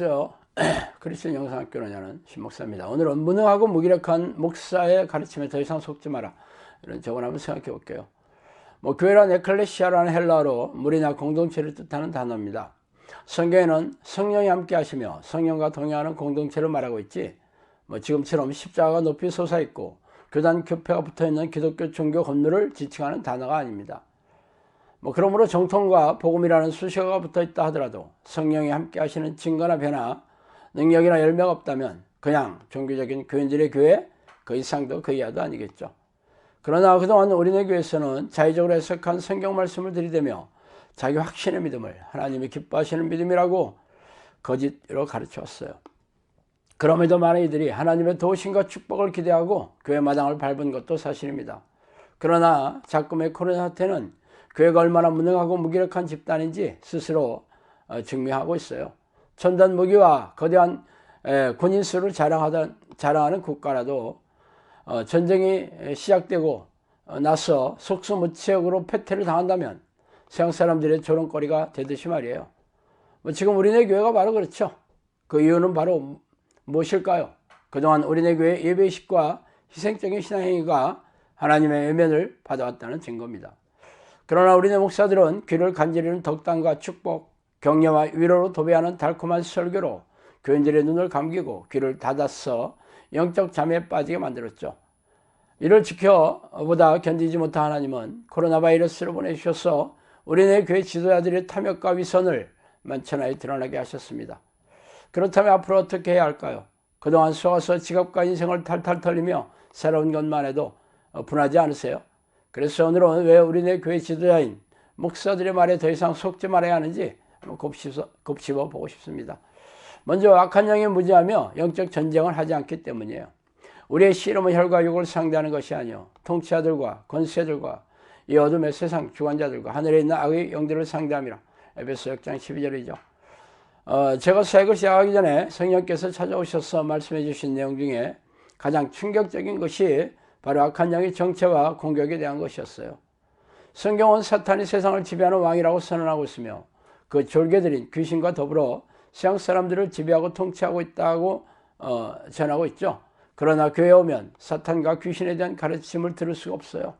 안녕하세요. 그리스도 영상학교로냐는 신목사입니다. 오늘은 무능하고 무기력한 목사의 가르침에 더 이상 속지 마라. 이런 저걸 한번 생각해 볼게요. 뭐 교회란 에클레시아라는 헬라어로 무리나 공동체를 뜻하는 단어입니다. 성경에는 성령이 함께 하시며 성령과 동행하는 공동체를 말하고 있지. 뭐 지금처럼 십자가가 높이 솟아 있고 교단 교패가 붙어 있는 기독교 종교 건물을 지칭하는 단어가 아닙니다. 뭐 그러므로 정통과 복음이라는 수식어가 붙어 있다 하더라도 성령이 함께 하시는 증거나 변화, 능력이나 열매가 없다면 그냥 종교적인 교인들의 교회 그 이상도 그 이하도 아니겠죠. 그러나 그동안 우리네 교회에서는 자의적으로 해석한 성경 말씀을 들이대며 자기 확신의 믿음을 하나님이 기뻐하시는 믿음이라고 거짓으로 가르쳐 왔어요. 그럼에도 많은 이들이 하나님의 도우심과 축복을 기대하고 교회 마당을 밟은 것도 사실입니다. 그러나 작금의 코로나 사태는 교회가 얼마나 무능하고 무기력한 집단인지 스스로 어, 증명하고 있어요. 첨단 무기와 거대한 군인 수를 자랑하던, 자랑하는 국가라도 어, 전쟁이 시작되고 어, 나서 속수무책으로 패퇴를 당한다면 서양 사람들의 조롱거리가 되듯이 말이에요. 뭐 지금 우리네 교회가 바로 그렇죠. 그 이유는 바로 무엇일까요? 그동안 우리네 교회 예배식과 희생적인 신앙행위가 하나님의 외면을 받아왔다는 증거입니다. 그러나 우리네 목사들은 귀를 간지르는 덕담과 축복, 격려와 위로로 도배하는 달콤한 설교로 교인들의 눈을 감기고 귀를 닫아서 영적 잠에 빠지게 만들었죠. 이를 지켜보다 견디지 못한 하나님은 코로나 바이러스를 보내주셔서 우리네 교회 지도자들의 탐욕과 위선을 만천하에 드러나게 하셨습니다. 그렇다면 앞으로 어떻게 해야 할까요? 그동안 속아서 직업과 인생을 탈탈 털리며 새로운 것만 해도 분하지 않으세요? 그래서 오늘은 왜 우리네 교회 지도자인 목사들의 말에 더 이상 속지 말아야 하는지 곱씹어, 곱씹어 보고 싶습니다. 먼저 악한 영에 무지하며 영적 전쟁을 하지 않기 때문이에요. 우리의 씨름은 혈과 육을 상대하는 것이 아니요 통치자들과 권세들과 이 어둠의 세상 주관자들과 하늘에 있는 악의 영들을 상대함이라. 에베소 6장 12절이죠. 어, 제가 사역을 시작하기 전에 성령께서 찾아오셔서 말씀해 주신 내용 중에 가장 충격적인 것이 바로 악한 영의 정체와 공격에 대한 것이었어요. 성경은 사탄이 세상을 지배하는 왕이라고 선언하고 있으며 그 졸개들인 귀신과 더불어 세상 사람들을 지배하고 통치하고 있다고 어, 전하고 있죠. 그러나 교회에 오면 사탄과 귀신에 대한 가르침을 들을 수가 없어요.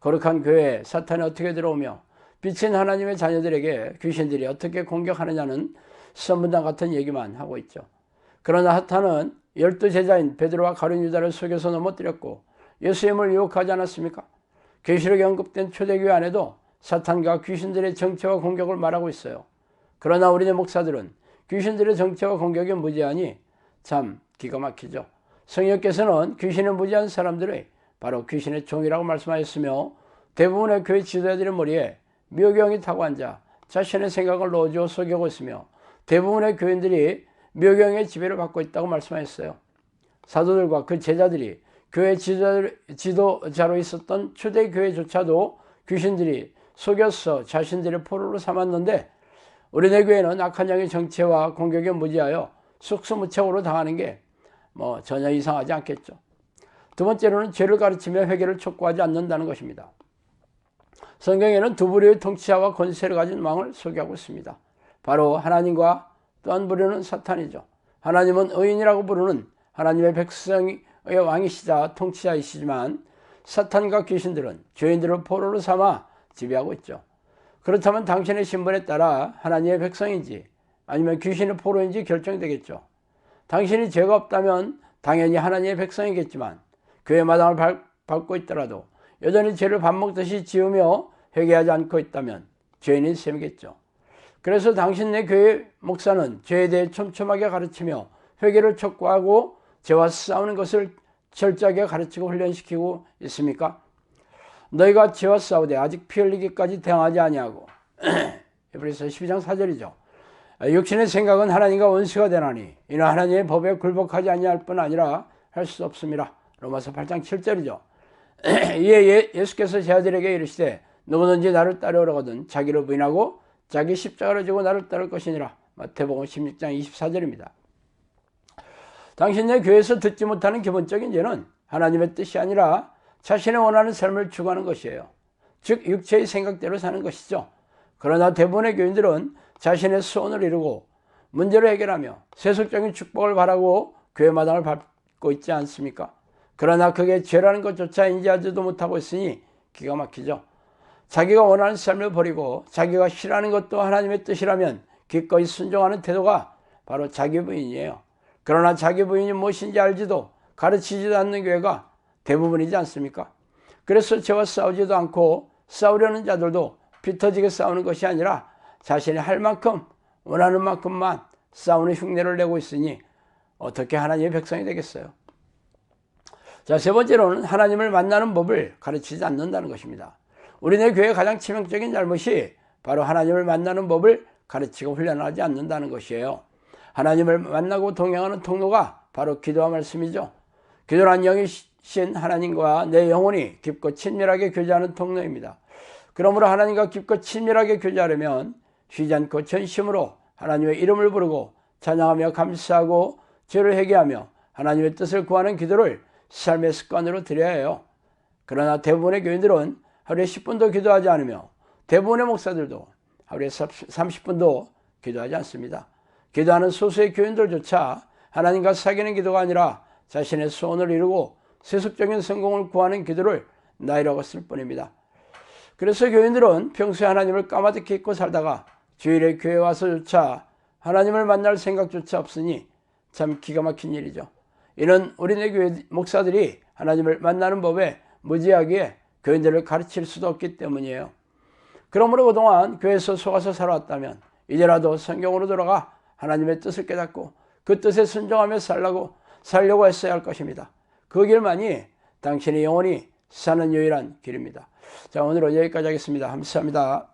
거룩한 교회에 사탄이 어떻게 들어오며 빛인 하나님의 자녀들에게 귀신들이 어떻게 공격하느냐는 선문당 같은 얘기만 하고 있죠. 그러나 사탄은 열두 제자인 베드로와 가룟 유다를 속여서 넘어뜨렸고 예수님을 유혹하지 않았습니까? 계시록에 언급된 초대교회 안에도 사탄과 귀신들의 정체와 공격을 말하고 있어요. 그러나 우리네 목사들은 귀신들의 정체와 공격이 무지하니 참 기가 막히죠. 성령께서는 귀신에 무지한 사람들의 바로 귀신의 종이라고 말씀하셨으며 대부분의 교회 지도자들의 머리에 묘경이 타고 앉아 자신의 생각을 넣어주어 속이고 있으며 대부분의 교인들이 묘경의 지배를 받고 있다고 말씀하셨어요. 사도들과 그 제자들이 교회 지도자로 있었던 초대교회조차도 귀신들이 속여서 자신들의 포로로 삼았는데 우리네 교회는 악한 영의 정체와 공격에 무지하여 속수무책으로 당하는 게 뭐 전혀 이상하지 않겠죠. 두 번째로는 죄를 가르치며 회개를 촉구하지 않는다는 것입니다. 성경에는 두 부류의 통치자와 권세를 가진 왕을 소개하고 있습니다. 바로 하나님과 또한 부류는 사탄이죠. 하나님은 의인이라고 부르는 하나님의 백성의 왕이시자 통치자이시지만 사탄과 귀신들은 죄인들을 포로로 삼아 지배하고 있죠. 그렇다면 당신의 신분에 따라 하나님의 백성인지 아니면 귀신의 포로인지 결정되겠죠. 당신이 죄가 없다면 당연히 하나님의 백성이겠지만 교회 마당을 밟, 밟고 있더라도 여전히 죄를 밥 먹듯이 지으며 회개하지 않고 있다면 죄인인 셈이겠죠. 그래서 당신네 교회 목사는 죄에 대해 촘촘하게 가르치며 회개를 촉구하고 죄와 싸우는 것을 철저하게 가르치고 훈련시키고 있습니까? 너희가 죄와 싸우되 아직 피 흘리기까지 대항하지 아니하고 에브리서 12장 4절이죠. 육신의 생각은 하나님과 원수가 되나니 이는 하나님의 법에 굴복하지 아니할 뿐 아니라 할 수 없습니다. 로마서 8장 7절이죠. 이에 예, 예수께서 제자들에게 이르시되 누구든지 나를 따르려거든 자기를 부인하고 자기 십자가를 지고 나를 따를 것이니라. 마태복음 16장 24절입니다. 당신의 교회에서 듣지 못하는 기본적인 죄는 하나님의 뜻이 아니라 자신의 원하는 삶을 추구하는 것이에요. 즉 육체의 생각대로 사는 것이죠. 그러나 대부분의 교인들은 자신의 소원을 이루고 문제를 해결하며 세속적인 축복을 바라고 교회 마당을 밟고 있지 않습니까? 그러나 그게 죄라는 것조차 인지하지도 못하고 있으니 기가 막히죠. 자기가 원하는 삶을 버리고 자기가 싫어하는 것도 하나님의 뜻이라면 기꺼이 순종하는 태도가 바로 자기 부인이에요. 그러나 자기 부인이 무엇인지 알지도 가르치지도 않는 교회가 대부분이지 않습니까? 그래서 저와 싸우지도 않고 싸우려는 자들도 피터지게 싸우는 것이 아니라 자신이 할 만큼 원하는 만큼만 싸우는 흉내를 내고 있으니 어떻게 하나님의 백성이 되겠어요? 자, 세 번째로는 하나님을 만나는 법을 가르치지 않는다는 것입니다. 우리네 교회의 가장 치명적인 잘못이 바로 하나님을 만나는 법을 가르치고 훈련하지 않는다는 것이에요. 하나님을 만나고 동행하는 통로가 바로 기도와 말씀이죠. 기도란 영이신 하나님과 내 영혼이 깊고 친밀하게 교제하는 통로입니다. 그러므로 하나님과 깊고 친밀하게 교제하려면 쉬지 않고 전심으로 하나님의 이름을 부르고 찬양하며 감사하고 죄를 회개하며 하나님의 뜻을 구하는 기도를 삶의 습관으로 드려야 해요. 그러나 대부분의 교인들은 하루에 10분도 기도하지 않으며 대부분의 목사들도 하루에 30분도 기도하지 않습니다. 기도하는 소수의 교인들조차 하나님과 사귀는 기도가 아니라 자신의 소원을 이루고 세속적인 성공을 구하는 기도를 나이라고 쓸 뿐입니다. 그래서 교인들은 평소에 하나님을 까마득히 잊고 살다가 주일에 교회 와서조차 하나님을 만날 생각조차 없으니 참 기가 막힌 일이죠. 이는 우리네 교회 목사들이 하나님을 만나는 법에 무지하게 교인들을 가르칠 수도 없기 때문이에요. 그러므로 그동안 교회에서 속아서 살아왔다면 이제라도 성경으로 돌아가 하나님의 뜻을 깨닫고 그 뜻에 순종하며 살라고 살려고 했어야 할 것입니다. 그 길만이 당신의 영혼이 사는 유일한 길입니다. 자, 오늘은 여기까지 하겠습니다. 감사합니다.